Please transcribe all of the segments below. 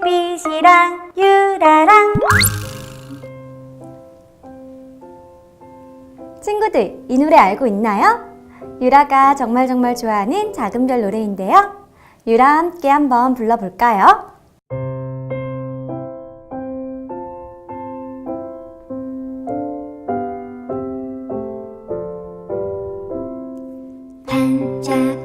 햇빛이랑 유라랑 친구들, 이 노래 알고 있나요? 유라가 정말 정말 좋아하는 작은 별 노래인데요. 유라와 함께 한번 불러볼까요? 반짝반짝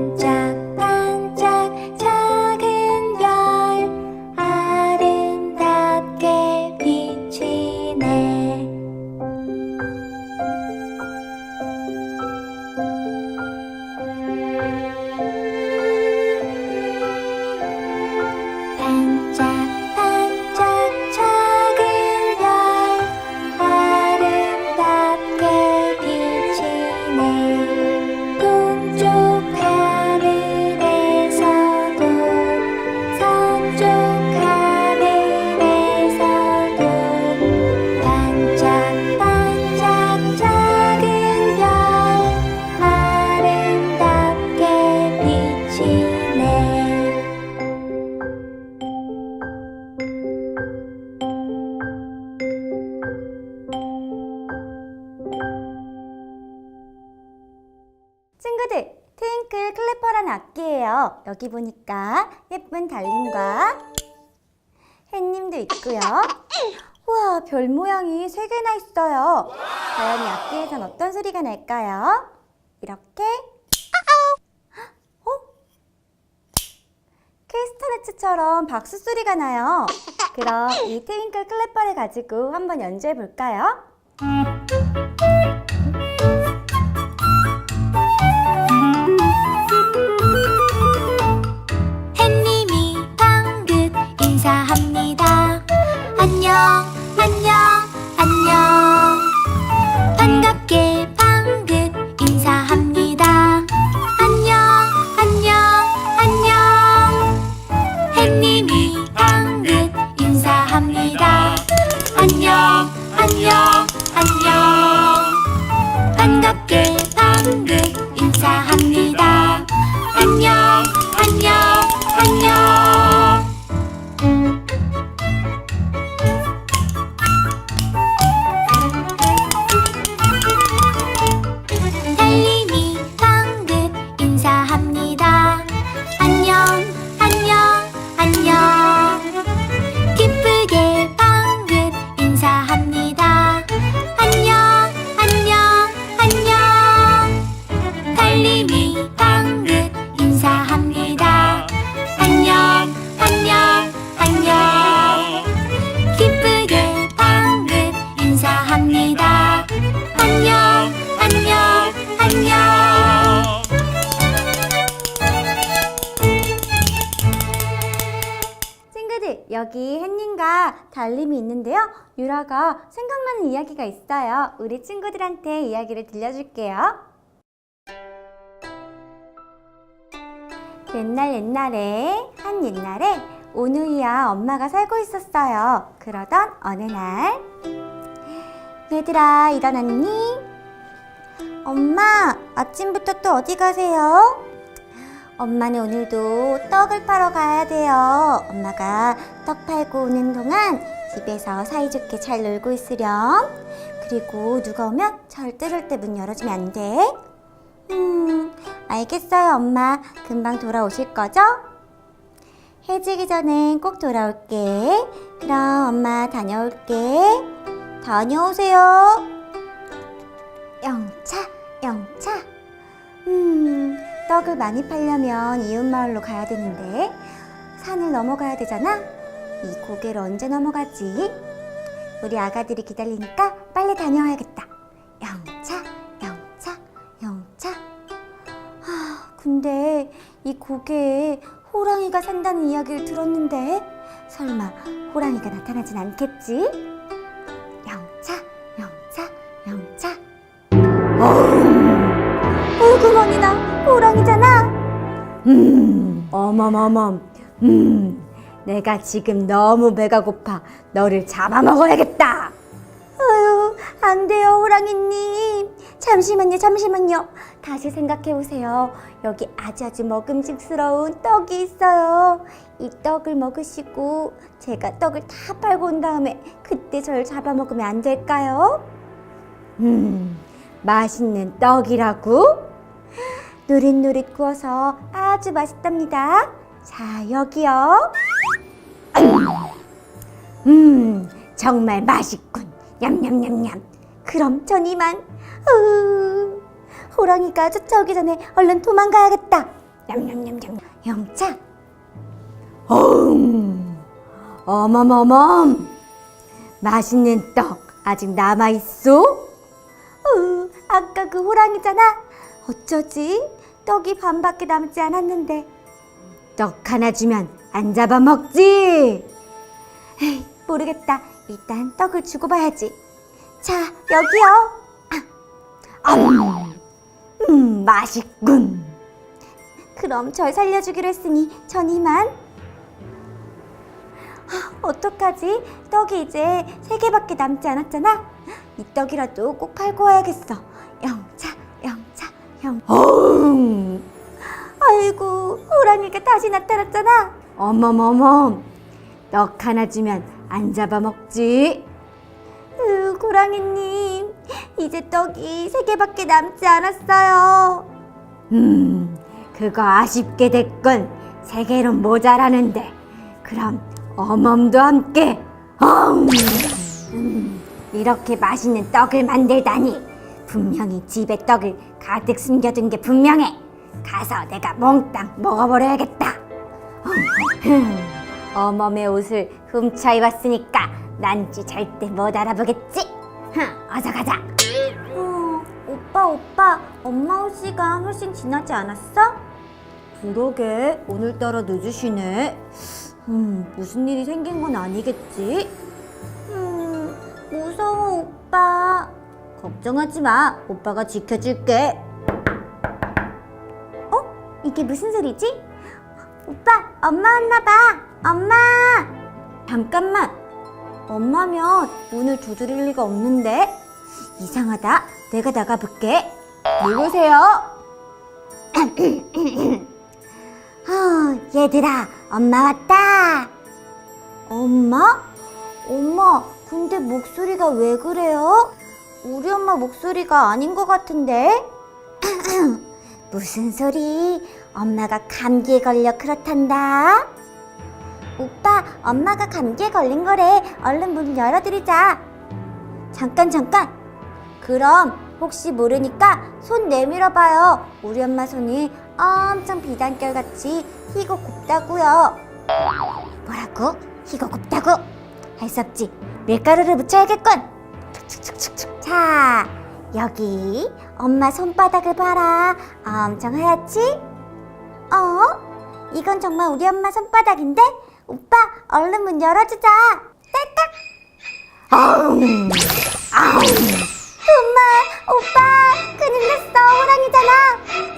반짝 여기 보니까 예쁜 달님과 햇님도 있고요. 우와, 별 모양이 세 개나 있어요. 과연 이 악기에선 어떤 소리가 날까요? 이렇게 어? 캐스터네츠처럼 박수 소리가 나요. 그럼 이 트윙클 클래퍼를 가지고 한번 연주해 볼까요? 달님이 있는데요. 유라가 생각나는 이야기가 있어요. 우리 친구들한테 이야기를 들려줄게요. 옛날 옛날에 한 옛날에 오누이와 엄마가 살고 있었어요. 그러던 어느 날 얘들아 일어났니? 엄마 아침부터 또 어디 가세요? 엄마는 오늘도 떡을 팔러 가야 돼요. 엄마가 떡 팔고 오는 동안 집에서 사이좋게 잘 놀고 있으렴. 그리고 누가 오면 절대 절대 문 열어주면 안 돼. 음, 알겠어요, 엄마. 금방 돌아오실 거죠? 해지기 전엔 꼭 돌아올게. 그럼 엄마 다녀올게. 다녀오세요. 영차, 영차. 음, 떡을 많이 팔려면 이웃마을로 가야 되는데 산을 넘어가야 되잖아. 이 고개를 언제 넘어가지? 우리 아가들이 기다리니까 빨리 다녀와야겠다. 영차, 영차, 영차. 아, 근데 이 고개에 호랑이가 산다는 이야기를 들었는데 설마 호랑이가 나타나진 않겠지? 음, 어머머멈. 음, 내가 지금 너무 배가 고파. 너를 잡아먹어야겠다. 아유, 안 돼요, 호랑이님. 잠시만요, 잠시만요. 다시 생각해 보세요. 여기 아주 아주 먹음직스러운 떡이 있어요. 이 떡을 먹으시고 제가 떡을 다 빨고 온 다음에 그때 저를 잡아먹으면 안 될까요? 음, 맛있는 떡이라고? 노릇노릇 구워서 아주 맛있답니다. 자, 여기요. 음, 정말 맛있군. 냠냠냠냠. 그럼 전 이만. 으, 호랑이가 쫓아오기 전에 얼른 도망가야겠다. 냠냠냠냠. 영차. 어음. 어머머멈. 맛있는 떡 아직 남아 있어? 으, 아까 그 호랑이잖아. 어쩌지? 떡이 반밖에 남지 않았는데. 떡 하나 주면 안 잡아먹지. 에이, 모르겠다. 일단 떡을 주고 봐야지. 자, 여기요. 아, 음, 음, 맛있군. 그럼 절 살려주기로 했으니 전 이만. 아, 어떡하지? 떡이 이제 세 개밖에 남지 않았잖아. 이 떡이라도 꼭 팔고 와야겠어. 영. 어흥. 아이고, 호랑이가 다시 나타났잖아. 어머머머, 떡 하나 주면 안 잡아먹지. 으, 호랑이님, 이제 떡이 세 개밖에 남지 않았어요. 음, 그거 아쉽게 됐군. 세 개는 모자라는데. 그럼 어멈도 함께. 엉! 음, 이렇게 맛있는 떡을 만들다니. 분명히 집에 떡을 가득 숨겨둔 게 분명해. 가서 내가 몽땅 먹어버려야겠다. 흠, 어멈의 옷을 훔쳐 입었으니까 난지 절대 못 알아보겠지. 흥, 어서 가자. 어, 오빠 오빠 엄마 올 시간 훨씬 지나지 않았어? 그러게 오늘따라 늦으시네. 음 무슨 일이 생긴 건 아니겠지? 음 무서워 오빠. 걱정하지 마 오빠가 지켜줄게. 어 이게 무슨 소리지? 오빠 엄마 왔나 봐. 엄마. 잠깐만. 엄마면 문을 두드릴 리가 없는데 이상하다 내가 나가볼게 누구세요? 어, 얘들아 엄마 왔다 엄마? 엄마 근데 목소리가 왜 그래요? 우리 엄마 목소리가 아닌 것 같은데 무슨 소리 엄마가 감기에 걸려 그렇단다 오빠, 엄마가 감기에 걸린 거래. 얼른 문 열어드리자. 잠깐, 잠깐. 그럼 혹시 모르니까 손 내밀어봐요. 우리 엄마 손이 엄청 비단결 같이 희고 곱다고요. 뭐라고? 희고 곱다고? 할 수 없지. 밀가루를 묻혀야겠군. 툭툭툭툭툭. 자, 여기 엄마 손바닥을 봐라. 엄청 하얗지? 어? 이건 정말 우리 엄마 손바닥인데? 오빠, 얼른 문 열어주자. 딸깍. 아웅, 아웅. 엄마, 오빠, 큰일 났어. 호랑이잖아.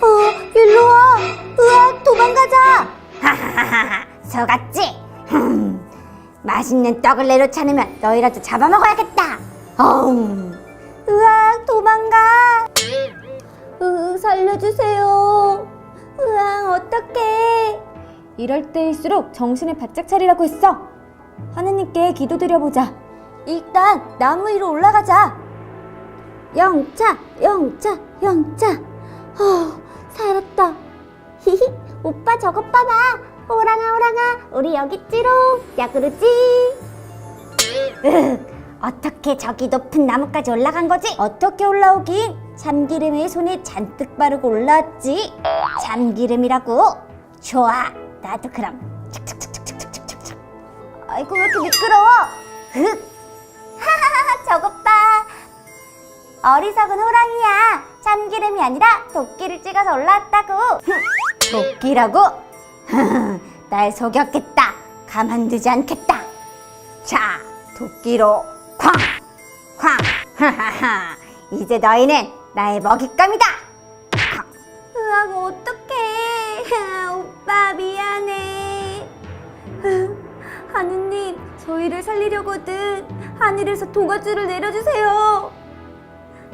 어, 일로 와. 으악, 도망가자. 하하하하, 속았지? 흠, 맛있는 떡을 내려차으면 너희라도 잡아먹어야겠다. 어웅. 으악, 도망가. 으, 살려주세요. 으악, 어떡해. 이럴 때일수록 정신을 바짝 차리라고 했어. 하느님께 기도드려보자. 일단 나무 위로 올라가자. 영차, 영차, 영차. 어, 살았다. 히히, 오빠 저것 봐봐. 호랑아, 호랑아, 우리 여기 있지롱. 야, 그러지? 으, 어떻게 저기 높은 나무까지 올라간 거지? 어떻게 올라오긴? 참기름에 손에 잔뜩 바르고 올라왔지. 참기름이라고? 좋아, 나도 그럼. 아이고 왜 이렇게 미끄러워? 흑. 하하하 저것 봐. 어리석은 호랑이야. 참기름이 아니라 도끼를 찍어서 올라왔다고. 흠, 도끼라고? 날 속였겠다. 가만두지 않겠다. 자, 도끼로 쾅! 쾅! 하하하. 이제 너희는 나의 먹잇감이다. 쾅. 으악, 어떡해. 오빠 미안해. 하느님, 저희를 살리려거든 하늘에서 동아줄을 내려주세요.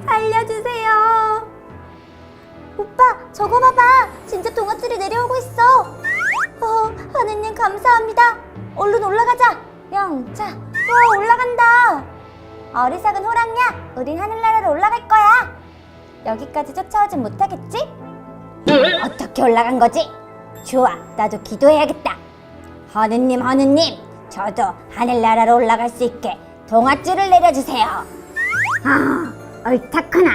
살려주세요. 오빠, 저거 봐봐. 진짜 동아줄이 내려오고 있어. 어, 하느님 감사합니다. 얼른 올라가자. 영차, 와 올라간다. 어리석은 호랑이야, 우린 하늘나라로 올라갈 거야. 여기까지 쫓아오진 못하겠지? 어떻게 올라간 거지? 좋아, 나도 기도해야겠다. 하느님, 하느님, 저도 하늘나라로 올라갈 수 있게 동아줄을 내려주세요. 아, 옳다구나.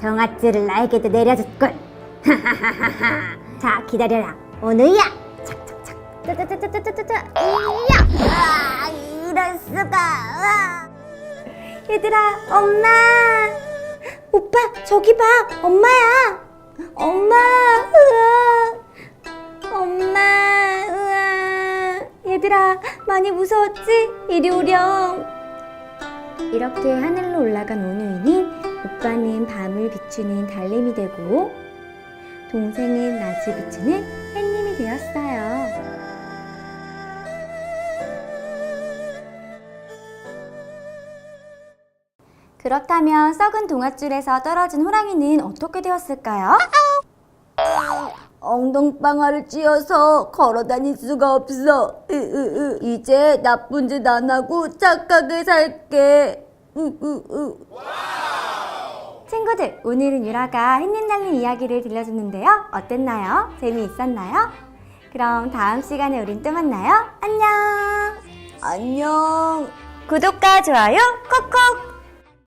동아줄을 나에게도 내려줬군. 자, 기다려라. 오늘이야. 착착착. 짜자자자자자자. 이야. 아, 이럴 수가. 아. 얘들아, 엄마. 오빠, 저기 봐. 엄마야. 엄마. 으아. 엄마. 으아. 얘들아, 많이 무서웠지? 이리 오렴. 이렇게 하늘로 올라간 오누이는 오빠는 밤을 비추는 달님이 되고 동생은 낮을 비추는 햇님이 되었어요. 그렇다면 썩은 동아줄에서 떨어진 호랑이는 어떻게 되었을까요? 엉덩방아를 찧어서 걸어 다닐 수가 없어. 으, 으, 으. 이제 나쁜 짓 안 하고 착하게 살게. 으, 으, 으. 친구들, 오늘은 유라가 햇님 달린 이야기를 들려줬는데요. 어땠나요? 재미있었나요? 그럼 다음 시간에 우린 또 만나요. 안녕. 안녕. 구독과 좋아요 콕콕